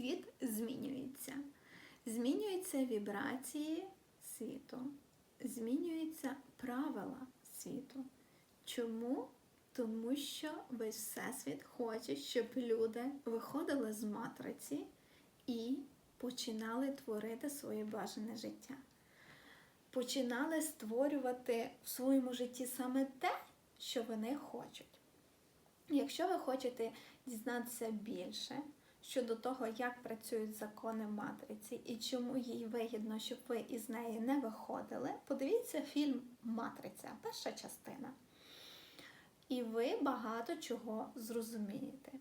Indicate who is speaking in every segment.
Speaker 1: світ змінюється. Змінюються вібрації світу, змінюються правила світу. Чому? Тому що весь всесвіт хоче, щоб люди виходили з матриці і починали творити своє бажане життя. Починали створювати в своєму житті саме те, що вони хочуть. Якщо ви хочете дізнатися більше щодо того, як працюють закони матриці і чому їй вигідно, щоб ви із неї не виходили, подивіться фільм Матриця, перша частина. І ви багато чого зрозумієте.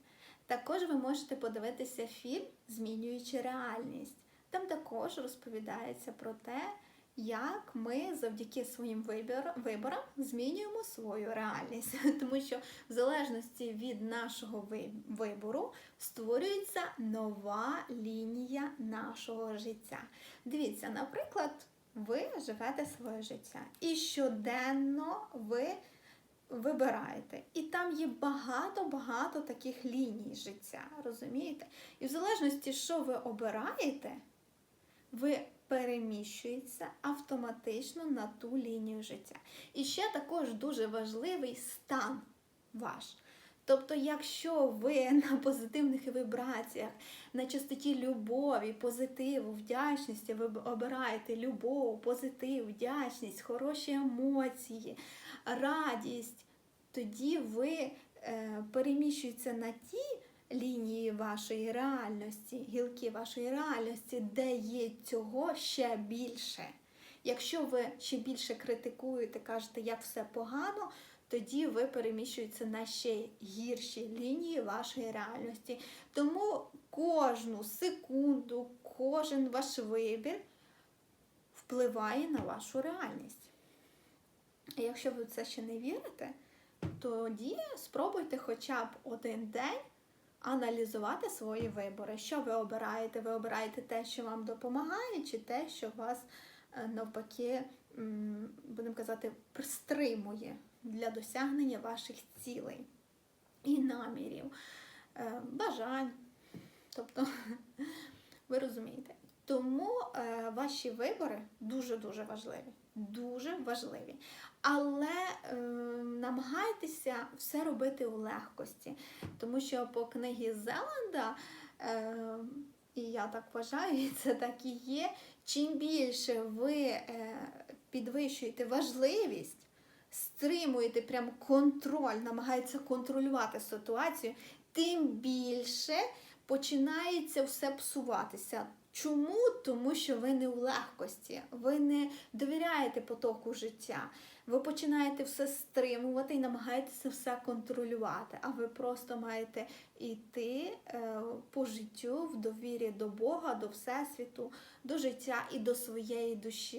Speaker 1: Також ви можете подивитися фільм Змінюючи реальність. Там також розповідається про те, як ми завдяки своїм виборам змінюємо свою реальність. Тому що в залежності від нашого вибору створюється нова лінія нашого життя. Дивіться, наприклад, ви живете своє життя і щоденно ви вибираєте. І там є багато-багато таких ліній життя, розумієте? І в залежності, що ви обираєте, ви переміщуєтеся автоматично на ту лінію життя. І ще також дуже важливий стан ваш. Тобто, якщо ви на позитивних вібраціях, на частоті любові, позитиву, вдячності, ви обираєте любов, позитив, вдячність, хороші емоції, радість, тоді ви е, переміщуєтеся на ті лінії вашої реальності, гілки вашої реальності, де є цього ще більше. Якщо ви ще більше критикуєте, кажете, як все погано, тоді ви переміщуєтеся на ще гірші лінії вашої реальності. Тому кожну секунду, кожен ваш вибір впливає на вашу реальність. І якщо ви в це ще не вірите, тоді спробуйте хоча б один день аналізувати свої вибори. Що ви обираєте? Ви обираєте те, що вам допомагає, чи те, що вас е, навпаки, будемо казати, стримує для досягнення ваших цілей і намірів, е, бажань. Тобто, ви розумієте. Тому е, ваші вибори дуже-дуже важливі. Дуже важливі. Але е, намагайтеся все робити у легкості. Тому що по книгі Зеланда, е, і я так вважаю, і це так і є, чим більше ви е, підвищуєте важливість, стримуєте прям контроль, намагаєтеся контролювати ситуацію, тим більше починається все псуватися. Чому? Тому що ви не у легкості, ви не довіряєте потоку життя. Ви починаєте все стримувати і намагаєтеся все контролювати, а ви просто маєте йти е, по життю в довірі до Бога, до Всесвіту, до життя і до своєї душі.